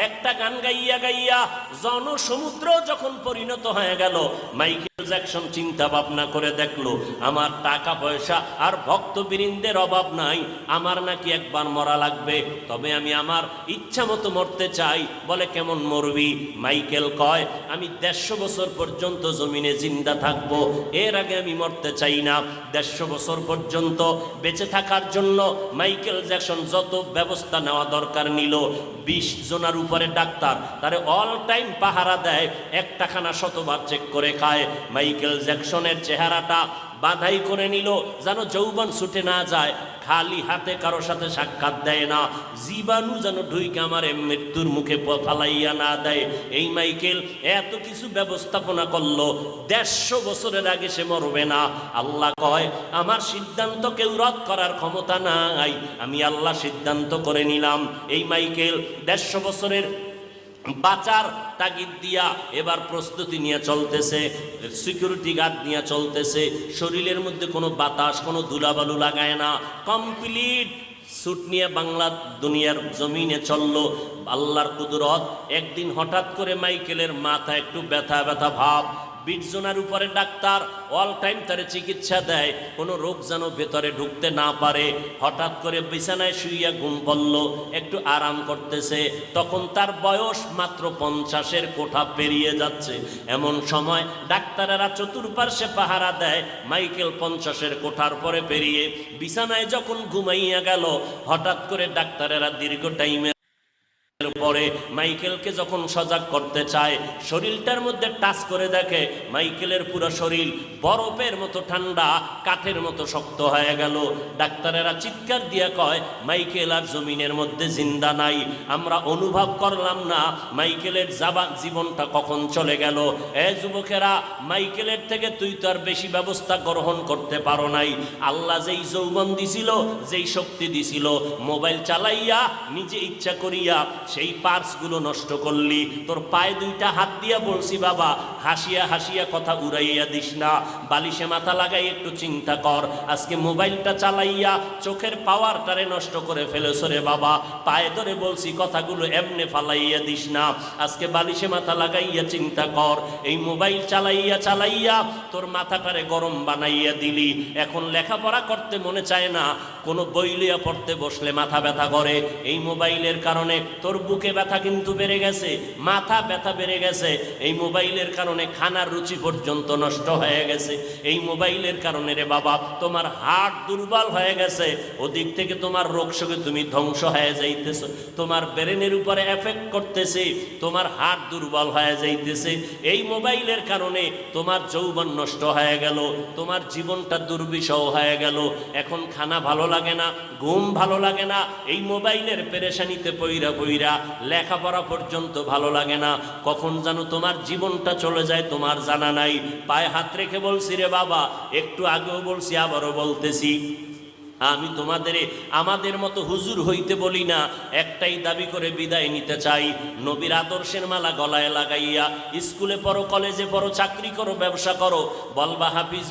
একটা গান গাইয়া গাইয়া জনসমুদ্র যখন পরিণত হয়ে গেল মাইকেল জ্যাকসন চিন্তা ভাবনা করে দেখল, আমার টাকা পয়সা আর ভক্তবৃন্দের অভাব নাই, আমার নাকি একবার মরা লাগবে, তবে আমি আমার ইচ্ছা মতো মরতে চাই। বলে, কেমন মরবি? মাইকেল কয়, আমি দেড়শো বছর পর্যন্ত জমিনে জিন্দা থাকব, এর আগে আমি মরতে চাই না। দেড়শো বছর পর্যন্ত বেঁচে থাকার জন্য মাইকেল জ্যাকসন যত ব্যবস্থা নেওয়া দরকার নিল, বিশ জনার উপরে ডাক্তার, তারে অল টাইম পাহারা দেয় একটা খানা শতবার চেক করে খায়। মাইকেল জ্যাকসনের চেহারাটা বাধাই করে নিল, যেন যৌবন ছুটে না যায়। খালি হাতে কারও সাথে সাক্ষাৎ দেয় না। জীবাণু যেন ঢুইকে আমার মৃত্যুর মুখে ফালাইয়া না দেয়। এই মাইকেল এত কিছু ব্যবস্থাপনা করল, দেড়শো বছরের আগে সে মরবে না। আল্লাহ কয়, আমার সিদ্ধান্ত কেউ রদ করার ক্ষমতা নাই। আমি আল্লাহ সিদ্ধান্ত করে নিলাম। এই মাইকেল দেড়শো বছরের বাঁচার তাগিদ দিয়া এবার প্রস্তুতি নিয়ে চলতেছে সিকিউরিটি গার্ড নিয়ে চলতেছে, শরীরের মধ্যে কোনো বাতাস, কোনো ধুলাবালু লাগায় না। কমপ্লিট স্যুট নিয়ে বাংলা দুনিয়ার জমিনে চলল। আল্লাহর কুদরত, একদিন হঠাৎ করে মাইকেলের মাথা একটু ব্যথা ব্যথা ভাব বিটজনের উপরে ডাক্তার অল টাইম তারে চিকিৎসা দেয়। কোনো রোগ যেন ভেতরে ঢুকতে না পারে। হঠাৎ করে বিছানায় শুইয়া ঘুম পড়ল, একটু আরাম করতেছে। তখন তার বয়স মাত্র পঞ্চাশের কোঠা পেরিয়ে যাচ্ছে। এমন সময় ডাক্তারেরা চতুর্পার্শ্বে পাহারা দেয়, মাইকেল পঞ্চাশের কোঠার পরে পেরিয়ে। বিছানায় যখন ঘুমাইয়া গেল, হঠাৎ করে ডাক্তারেরা দীর্ঘ টাইমে পরে মাইকেলকে যখন সজাগ করতে চায়, শরীরটার মধ্যে টাচ করে দেখে মাইকেলের পুরো শরীর বরফের মতো ঠান্ডা, কাঠের মতো শক্ত হয়ে গেল। ডাক্তারেরা চিৎকার দিয়া কয়, মাইকেল আর জমিনের মধ্যে জিন্দা নাই, আমরা অনুভব করলাম না মাইকেলের যাবা জীবনটা কখন চলে গেল। এ যুবকেরা, মাইকেলের থেকে তুই তো আর বেশি ব্যবস্থা গ্রহণ করতে পারো নাই। আল্লাহ যেই যৌবন দিছিল, যেই শক্তি দিছিল, মোবাইল চালাইয়া, নিজে ইচ্ছা করিয়া সেই পার্সগুলো নষ্ট করলি। তোর পায়ে দুইটা হাত দিয়া বলছি, বাবা, হাসিয়া হাসিয়া কথা উড়াইয়া দিস না। বালিশে মাথা লাগাই একটু চিন্তা কর। আজকে মোবাইলটা চালাইয়া চোখের পাওয়ারটারে নষ্ট করে ফেলেছ রে বাবা। পায়ে ধরে বলছি, কথাগুলো এমনে ফালাইয়া দিস না। আজকে বালিশে মাথা লাগাইয়া চিন্তা কর। এই মোবাইল চালাইয়া চালাইয়া তোর মাথাটারে গরম বানাইয়া দিলি। এখন লেখাপড়া করতে মনে চায় না। কোনো বই লইয়া পড়তে বসলে মাথা ব্যথা করে। এই মোবাইলের কারণে তোর বুকে ব্যথা কিন্তু বেড়ে গেছে, মাথা ব্যথা বেড়ে গেছে, এই মোবাইলের কারণে খানার রুচি পর্যন্ত নষ্ট হয়ে গেছে। এই মোবাইলের কারণে রে বাবা, তোমার হার্ট দুর্বল হয়ে গেছে, ওদিক থেকে তোমার রোগ শোকে তুমি ধ্বংস হয়ে যাইতেছ। তোমার ব্রেনের উপরে এফেক্ট করতেছে, তোমার হার্ট দুর্বল হয়ে যাইতেছে। এই মোবাইলের কারণে তোমার যৌবন নষ্ট হয়ে গেল, তোমার জীবনটা দুর্বিষহ হয়ে গেল। এখন খানা ভালো লাগে না, ঘুম ভালো লাগে না, এই মোবাইলের পেরেশানিতে পইরা পইরা লেখাপড়া পর্যন্ত ভালো লাগে না। কখন যেন তোমার জীবনটা চলে যায়, তোমার জানা নাই। পায়ে হাত রেখে বলছি রে বাবা, একটু আগেও বলছি, আবারও বলতেছি। আমি তোমাদের, আমাদের মতো হুজুর হইতে বলি না, একটাই দাবি করে বিদায় নিতে চাই। নবীর আদর্শের মালা গলায় লাগাইয়া, স্কুলে পড়ো, কলেজে পড়ো, চাকরি করো, ব্যবসা করো বলবা হাফিজ